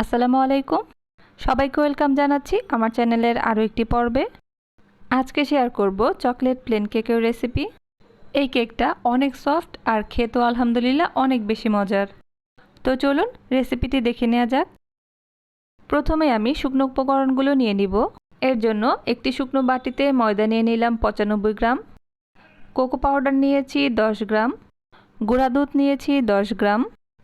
আসসালামু আলাইকুম। সবাইকে ওয়েলকাম জানাচ্ছি আমার চ্যানেলের আরও একটি পর্বে। আজকে শেয়ার করব চকলেট প্লেন কেকের রেসিপি। এই কেকটা অনেক সফট আর খেতেও আলহামদুলিল্লাহ অনেক বেশি মজার। তো চলুন রেসিপিটি দেখে নেওয়া যাক। প্রথমে আমি শুকনো উপকরণগুলো নিয়ে নিব। এর জন্য একটি শুকনো বাটিতে ময়দা নিয়ে নিলাম পঁচানব্বই গ্রাম। কোকো পাউডার নিয়েছি দশ গ্রাম। গুঁড়া দুধ নিয়েছি দশ গ্রাম।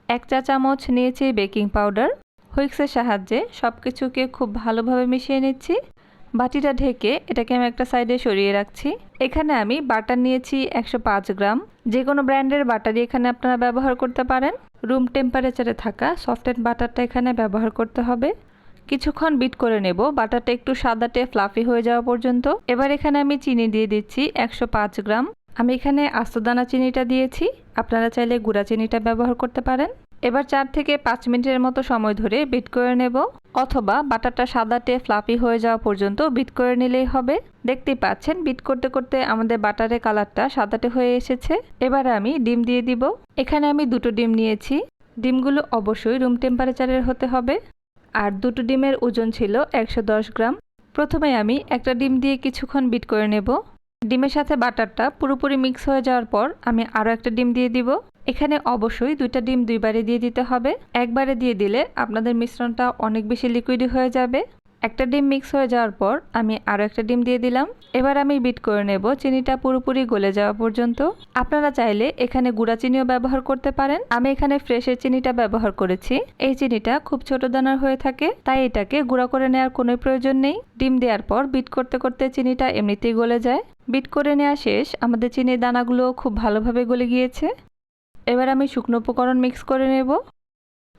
এক চা চামচ নিয়েছি বেকিং পাউডার। হুইক্সের সাহায্যে সব কিছুকে খুব ভালোভাবে মিশিয়ে নিচ্ছি। বাটিটা ঢেকে এটাকে আমি একটা সাইডে সরিয়ে রাখছি। এখানে আমি বাটার নিয়েছি একশো পাঁচ গ্রাম। যে কোনো ব্র্যান্ডের বাটারই এখানে আপনারা ব্যবহার করতে পারেন। রুম টেম্পারেচারে থাকা সফটেন বাটারটা এখানে ব্যবহার করতে হবে। কিছুক্ষণ বিট করে নেব। বাটারটা একটু সাদাটে ফ্লাফি হয়ে যাওয়া পর্যন্ত। এবার এখানে আমি চিনি দিয়ে দিচ্ছি একশো পাঁচ গ্রাম। আমি এখানে আস্তদানা চিনিটা দিয়েছি। আপনারা চাইলে গুঁড়া চিনিটা ব্যবহার করতে পারেন। এবার চার থেকে পাঁচ মিনিটের মতো সময় ধরে বিট করে নেব, অথবা বাটারটা সাদাটে ফ্লাফি হয়ে যাওয়া পর্যন্ত বিট করে নিলেই হবে। দেখতেই পাচ্ছেন, বিট করতে করতে আমাদের বাটারের কালারটা সাদাটে হয়ে এসেছে। এবার আমি ডিম দিয়ে দিব। এখানে আমি দুটো ডিম নিয়েছি। ডিমগুলো অবশ্যই রুম টেম্পারেচারের হতে হবে। আর দুটো ডিমের ওজন ছিল একশো দশ গ্রাম। প্রথমে আমি একটা ডিম দিয়ে কিছুক্ষণ বিট করে নেব। ডিমের সাথে বাটারটা পুরোপুরি মিক্স হয়ে যাওয়ার পর আমি আরও একটা ডিম দিয়ে দিব। এখানে অবশ্যই দুইটা ডিম দুইবারে দিয়ে দিতে হবে। একবারে দিয়ে দিলে আপনাদের মিশ্রণটা অনেক বেশি লিকুইড হয়ে যাবে। একটা ডিম মিক্স হয়ে যাওয়ার পর আমি আরও একটা ডিম দিয়ে দিলাম। এবার আমি বিট করে নেব চিনিটা পুরোপুরি গলে যাওয়া পর্যন্ত। আপনারা চাইলে এখানে গুঁড়া চিনিও ব্যবহার করতে পারেন। আমি এখানে ফ্রেশের চিনিটা ব্যবহার করেছি। এই চিনিটা খুব ছোট দানার হয়ে থাকে, তাই এটাকে গুঁড়া করে নেওয়ার কোনো প্রয়োজন নেই। ডিম দেওয়ার পর বিট করতে করতে চিনিটা এমনিতেই গলে যায়। বিট করে নেওয়া শেষ। আমাদের চিনির দানাগুলো খুব ভালোভাবে গলে গিয়েছে। এবার আমি শুকনো উপকরণ মিক্স করে নেব।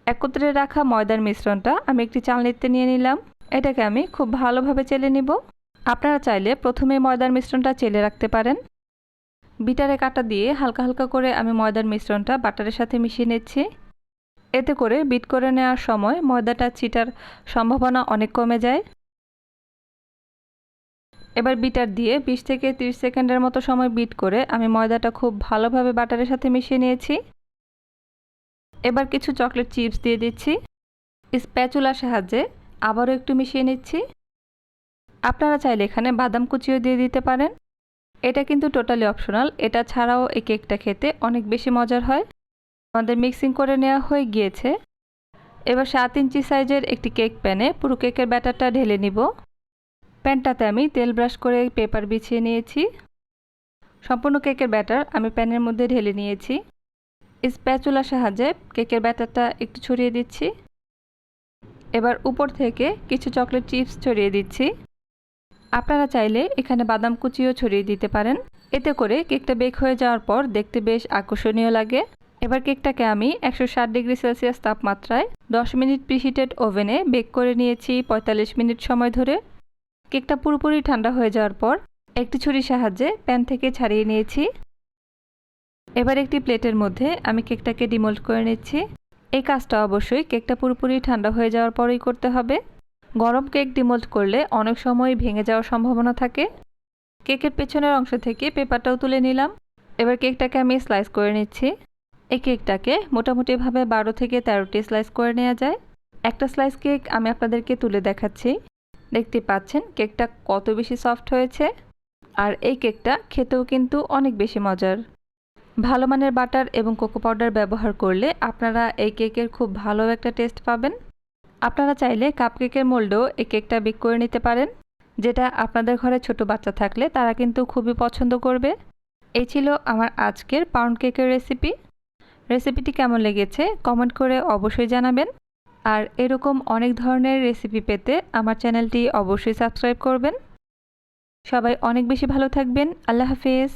একত্রে রাখা ময়দার মিশ্রণটা আমি একটি চালনিতে নিয়ে নিলাম। এটাকে আমি খুব ভালোভাবে চেলে নেব। আপনারা চাইলে প্রথমে ময়দার মিশ্রণটা চেলে রাখতে পারেন। বিটারে কাটা দিয়ে হালকা হালকা করে আমি ময়দার মিশ্রণটা বাটারের সাথে মিশিয়ে নিচ্ছি। এতে করে বিট করে নেওয়ার সময় ময়দাটা চিটার সম্ভাবনা অনেক কমে যায়। এবার বিটার দিয়ে বিশ থেকে 30 সেকেন্ডের মতো সময় বিট করে আমি ময়দাটা খুব ভালোভাবে বাটারের সাথে মিশিয়ে নিয়েছি। এবার কিছু চকলেট চিপস দিয়ে দিচ্ছি। স্প্যাচুলার সাহায্যে আবারও একটু মিশিয়ে নিচ্ছি। আপনারা চাইলে এখানে বাদাম কুচিও দিয়ে দিতে পারেন। এটা কিন্তু টোটালি অপশনাল। এটা ছাড়াও এই কেকটা খেতে অনেক বেশি মজার হয়। আমাদের মিক্সিং করে নেওয়া হয়ে গিয়েছে। এবার সাত ইঞ্চি সাইজের একটি কেক প্যানে পুরো কেকের ব্যাটারটা ঢেলে নিব। প্যানটাতে আমি তেল ব্রাশ করে পেপার বিছিয়ে নিয়েছি। সম্পূর্ণ কেকের ব্যাটার আমি প্যানের মধ্যে ঢেলে নিয়েছি। স্প্যাচুলার সাহায্যে কেকের ব্যাটারটা একটু ছড়িয়ে দিচ্ছি। এবার উপর থেকে কিছু চকলেট চিপস ছড়িয়ে দিচ্ছি। আপনারা চাইলে এখানে বাদাম কুচিও ছড়িয়ে দিতে পারেন। এতে করে কেকটা বেক হয়ে যাওয়ার পর দেখতে বেশ আকর্ষণীয় লাগে। এবার কেকটাকে আমি একশো ষাট ডিগ্রি সেলসিয়াস তাপমাত্রায় দশ মিনিট প্রিহিটেড ওভেনে বেক করে নিয়েছি পঁয়তাল্লিশ মিনিট সময় ধরে। কেকটা পুরোপুরি ঠান্ডা হয়ে যাওয়ার পর একটি ছুরির সাহায্যে প্যান থেকে ছাড়িয়ে নিয়েছি। এবার একটি প্লেটের মধ্যে আমি কেকটাকে ডিমোল্ড করে নিচ্ছি। এই কাজটা অবশ্যই কেকটা পুরোপুরি ঠান্ডা হয়ে যাওয়ার পরেই করতে হবে। গরম কেক ডিমোল্ড করলে অনেক সময় ভেঙে যাওয়ার সম্ভাবনা থাকে। কেকের পেছনের অংশ থেকে পেপারটাও তুলে নিলাম। এবার কেকটাকে আমি স্লাইস করে নিচ্ছি। এই কেকটাকে মোটামুটিভাবে বারো থেকে তেরোটি স্লাইস করে নেওয়া যায়। একটা স্লাইস কেক আমি আপনাদেরকে তুলে দেখাচ্ছি। দেখতে পাচ্ছেন, কেকটা কত বেশি সফট হয়েছে। আর এই কেকটা খেতেও কিন্তু অনেক বেশি মজার। ভালো মানের বাটার এবং কোকো পাউডার ব্যবহার করলে আপনারা এই কেকের খুব ভালো একটা টেস্ট পাবেন। আপনারা চাইলে কাপ কেকের মোল্ডেও এই কেকটা বেক করে নিতে পারেন। যেটা আপনাদের ঘরে ছোট বাচ্চা থাকলে তারা কিন্তু খুবই পছন্দ করবে। এই ছিল আমার আজকের পাউন্ড কেকের রেসিপি। রেসিপিটি কেমন লেগেছে কমেন্ট করে অবশ্যই জানাবেন। আর এরকম অনেক ধরনের রেসিপি পেতে আমার চ্যানেলটি অবশ্যই সাবস্ক্রাইব করবেন। সবাই অনেক বেশি ভালো থাকবেন। আল্লাহ হাফেজ।